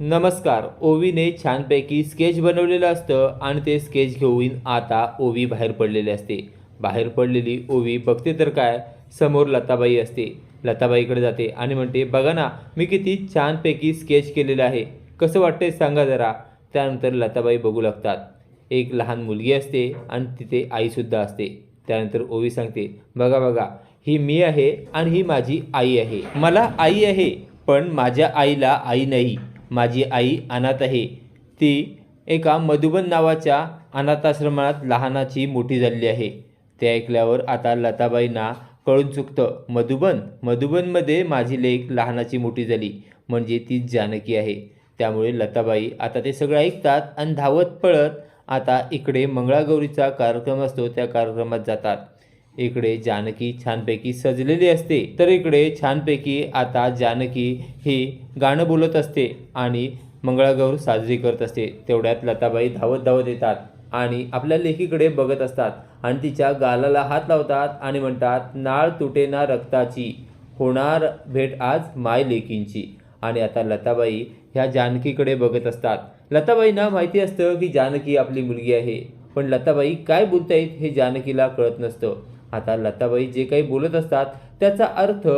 नमस्कार ओवीने छानपैकी स्केच बनवलेलं असतं आणि ते स्केच घेऊन आता ओवी बाहेर पडलेली असते. बाहेर पडलेली ओवी बघते तर काय? समोर लताबाई असते. लताबाईकडे जाते आणि म्हणते बघा ना मी किती छानपैकी स्केच केलेलं आहे. कसं वाटतंय सांगा जरा. त्यानंतर लताबाई बघू लागतात. एक लहान मुलगी असते आणि तिथे आईसुद्धा असते. त्यानंतर ओवी सांगते बघा बघा ही मी आहे आणि ही माझी आई आहे. मला आई आहे पण माझ्या आईला आई नाही. माझी आई अनाथ आहे. ती एका मधुबन नावाच्या अनाथाश्रमात लहानाची मोठी झालेली आहे. ते ऐकल्यावर आता लताबाईंना कळून चुकतं मधुबन मधुबनमध्ये माझी लेख लहानाची मोठी झाली म्हणजे ती जानकी आहे. त्यामुळे लताबाई आता ते सगळं ऐकतात आणि धावत पळत आता इकडे मंगळागौरीचा कार्यक्रम असतो त्या कार्यक्रमात जातात. इकडे जानकी छानपैकी सजलेली असते. तर इकडे छानपैकी आता जानकी ही गाणं बोलत असते आणि मंगळागौर साजरी करत असते. तेवढ्यात लताबाई धावत धावत येतात आणि आपल्या लेखीकडे बघत असतात आणि तिच्या गालाला हात लावतात आणि म्हणतात नाळ तुटेना रक्ताची होणार भेट आज माय लेकींची. आणि आता लताबाई ह्या जानकीकडे बघत असतात. लताबाईंना माहिती असतं की जानकी आपली मुलगी आहे. पण लताबाई काय बोलतायत हे जानकीला कळत नसतं. आता लताबाई जे काही बोलत असतात त्याचा अर्थ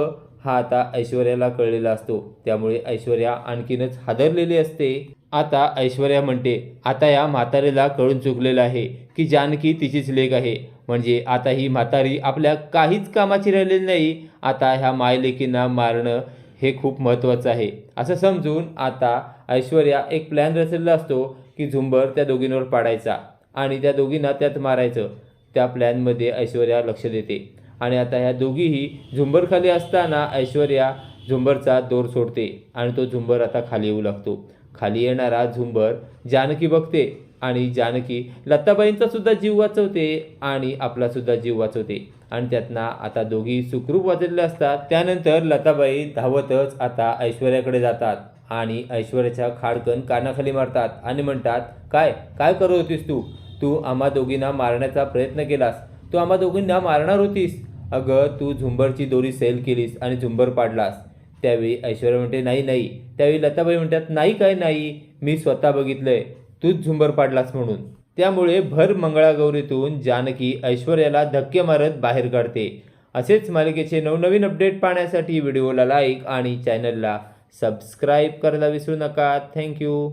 हा आता ऐश्वर्याला कळलेला असतो. त्यामुळे ऐश्वर्या आणखीनच हादरलेली असते. आता ऐश्वर्या म्हणते आता या म्हातारीला कळून चुकलेलं आहे की जानकी तिचीच लेख आहे. म्हणजे आता ही म्हातारी आपल्या काहीच कामाची राहिलेली नाही. आता ह्या मायलेकींना मारणं हे खूप महत्त्वाचं आहे. असं समजून आता ऐश्वर्या एक प्लॅन रचलेला असतो की झुंबर त्या दोघींवर पाडायचा आणि त्या दोघींना त्यात मारायचं. त्या प्लॅनमध्ये ऐश्वर्या लक्ष देते. आणि आता ह्या दोघीही झुंबरखाली असताना ऐश्वर्या झुंबरचा दोर सोडते आणि तो झुंबर आता खाली येऊ लागतो. खाली येणारा झुंबर जानकी बघते आणि जानकी लताबाईंचा सुद्धा जीव वाचवते आणि आपला सुद्धा जीव वाचवते. आणि त्यातना आता दोघी सुखरूप वाचलेले असतात. त्यानंतर लताबाई धावतच आता ऐश्वर्याकडे जातात आणि ऐश्वर्याच्या खाडकन कानाखाली मारतात आणि म्हणतात काय? काय करत होतीस तू? तू आम्हा दोघींना मारण्याचा प्रयत्न केलास. तू आम्हा दोघींना मारणार होतीस. अगं तू झुंबरची दोरी सेल केलीस आणि झुंबर पाडलास. त्यावेळी ऐश्वर्या म्हणते नाही नाही. त्यावेळी लताबाई म्हणतात नाही काय नाही मी स्वतः बघितलंय. तूच झुंबर पाडलास म्हणून. त्यामुळे भर मंगळागौरीतून जानकी ऐश्वर्याला धक्के मारत बाहेर काढते. असेच मालिकेचे नवनवीन अपडेट पाहण्यासाठी व्हिडिओला लाईक आणि चॅनलला सबस्क्राईब करायला विसरू नका. थँक्यू.